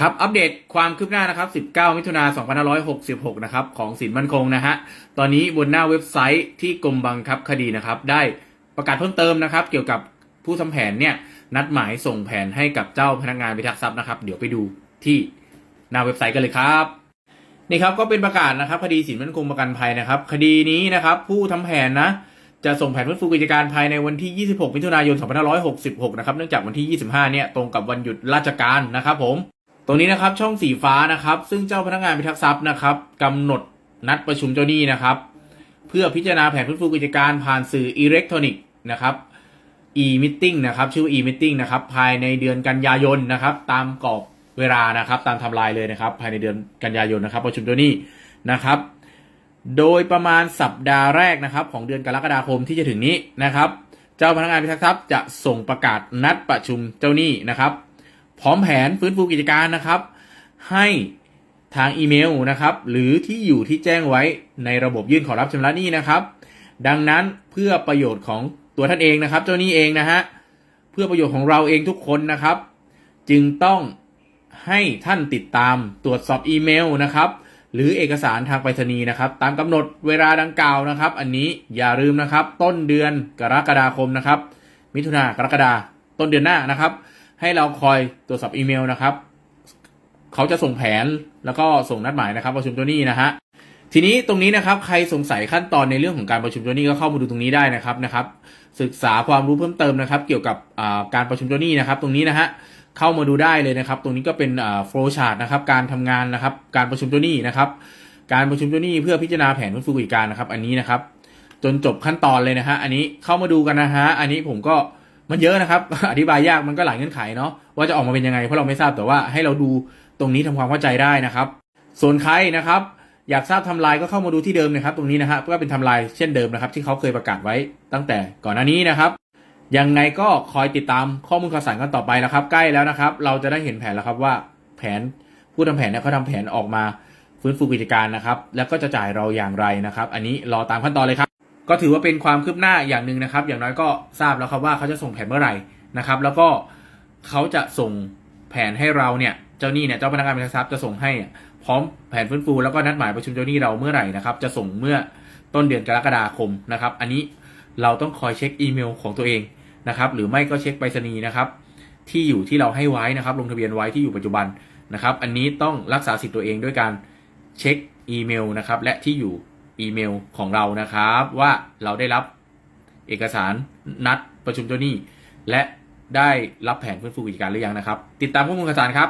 ครับ อัปเดตความคืบหน้านะครับ 19 มิถุนา2566 นะครับ ของสินมั่นคงนะฮะ ตอนนี้บนหน้าเว็บไซต์ที่กรมบังคับคดีนะครับ ได้ประกาศเพิ่มเติมนะครับ เกี่ยวกับผู้ทำแผนเนี่ย นัดหมายส่งแผนให้กับเจ้าพนักงานพิทักษ์ทรัพย์นะครับ เดี๋ยวไปดูที่หน้าเว็บไซต์กันเลยครับนี่ครับก็เป็นประกาศนะครับคดีสินมั่นคงประกันภัยนะครับ คดีนี้นะครับ ผู้ทำแผนนะจะส่งแผนฟื้นฟูกิจการภายในวันที่ 26 มิถุนายน 2566 นะครับ เนื่องจากวันที่ 25 เนี่ย ตรงกับวันหยุดราชการนะครับผม ตรงนี้นะครับช่องสีฟ้านะครับ ซึ่งเจ้าพนักงานพิทักษ์ทรัพย์นะครับกำหนดนัดประชุมเจ้าหนี้นะครับ เพื่อพิจารณาแผนฟื้นฟูกิจการผ่านสื่ออิเล็กทรอนิกส์นะครับ e-meeting นะครับชื่อ e-meeting นะครับภายในเดือนกันยายนนะครับ ตามกรอบเวลานะครับ ตามทำลายเลยนะครับ ภายในเดือนกันยายนนะครับ ประชุมเจ้าหนี้นะครับ โดยประมาณสัปดาห์แรกนะครับ ของเดือนกรกฎาคมที่จะถึงนี้นะครับ เจ้าพนักงานพิทักษ์ทรัพย์จะส่งประกาศนัดประชุมเจ้าหนี้นะครับ พร้อมแผนฟื้นฟูกิจการนะครับ ให้ทางอีเมลนะครับ หรือที่อยู่ที่แจ้งไว้ในระบบยื่นขอรับชำระหนี้นะครับ ดังนั้นเพื่อประโยชน์ของตัวท่านเองนะครับ เจ้าหนี้เองนะฮะเพื่อประโยชน์ของเราเองทุกคนนะครับ จึงต้องให้ท่านติดตามตรวจสอบอีเมลนะครับหรือเอกสารทางไปรษณีย์นะครับ ตามกำหนดเวลาดังกล่าวนะครับ อันนี้อย่าลืมนะครับ ต้นเดือนกรกฎาคมนะครับ มิถุนากรกฎาต้นเดือนหน้านะครับ ให้เราคอยตรวจสอบอีเมลนะครับ เขาจะส่งแผนแล้วก็ส่งนัดหมายนะครับประชุมตัวนี้นะฮะทีนี้ตรงนี้นะครับใครสงสัยขั้นตอนในเรื่องของการประชุมตัวนี้ก็เข้ามาดูตรงนี้ได้นะครับนะครับ ศึกษาความรู้เพิ่มเติมนะครับ เกี่ยวกับการประชุมตัวนี้นะครับ ตรงนี้นะฮะเข้ามาดูได้เลยนะครับ ตรงนี้ก็เป็นโฟล์ชาร์ตนะครับ การทำงานนะครับ การประชุมตัวนี้นะครับ การประชุมตัวนี้เพื่อพิจารณาแผนฟื้นฟูกิจการนะครับ อันนี้นะครับ จนจบขั้นตอนเลยนะฮะอันนี้เข้ามาดูกันนะฮะอันนี้ผมก็ มันเยอะนะครับ อธิบายยากมันก็หลายเงื่อนไขเนาะว่าจะออกมาเป็นยังไงเพราะเราไม่ทราบแต่ว่าให้เราดูตรงนี้ทำความเข้าใจได้นะครับ ส่วนใครนะครับ อยากทราบทำลายก็เข้ามาดูที่เดิมนะครับ ตรงนี้นะฮะก็เป็นทำลายเช่นเดิมนะครับ ที่เขาเคยประกาศไว้ตั้งแต่ก่อนหน้านี้นะครับยังไงก็คอยติดตามข้อมูลข่าวสารกันต่อไปแล้วครับ ใกล้แล้วนะครับ เราจะได้เห็นแผนแล้วครับว่าแผนผู้ทำแผนเนี่ยเขาทำแผนออกมาฟื้นฟูกิจการนะครับ แล้วก็จะจ่ายเราอย่างไรนะครับ อันนี้รอตามขั้นตอนเลยครับ ก็ถือว่าเป็นความคืบหน้าอย่างหนึ่งนะครับ อย่างน้อยก็ทราบแล้วครับว่าเขาจะส่งแผนเมื่อไหร่นะครับ แล้วก็เขาจะส่งแผนให้เราเนี่ยเจ้าหนี้เนี่ยเจ้าพนักงานบริษัทจะส่งให้พร้อมแผนฟื้นฟูแล้วก็นัดหมายประชุมเจ้าหนี้เราเมื่อไหร่นะครับ จะส่งเมื่อต้นเดือนกรกฎาคมนะครับ อันนี้เราต้องคอยเช็คอีเมลของตัวเองนะครับ หรือไม่ก็เช็คไปรษณีย์นะครับ ที่อยู่ที่เราให้ไว้นะครับ ลงทะเบียนไว้ที่อยู่ปัจจุบันนะครับ อันนี้ต้องรักษาสิทธิ์ตัวเองด้วยการเช็คอีเมลนะครับ และที่อยู่ อีเมลของเรานะครับ ว่าเราได้รับเอกสารนัดประชุมเจ้าหนี้ และได้รับแผนฟื้นฟูกิจการหรือยังนะครับ ติดตามข้อมูลข่าวสารครับ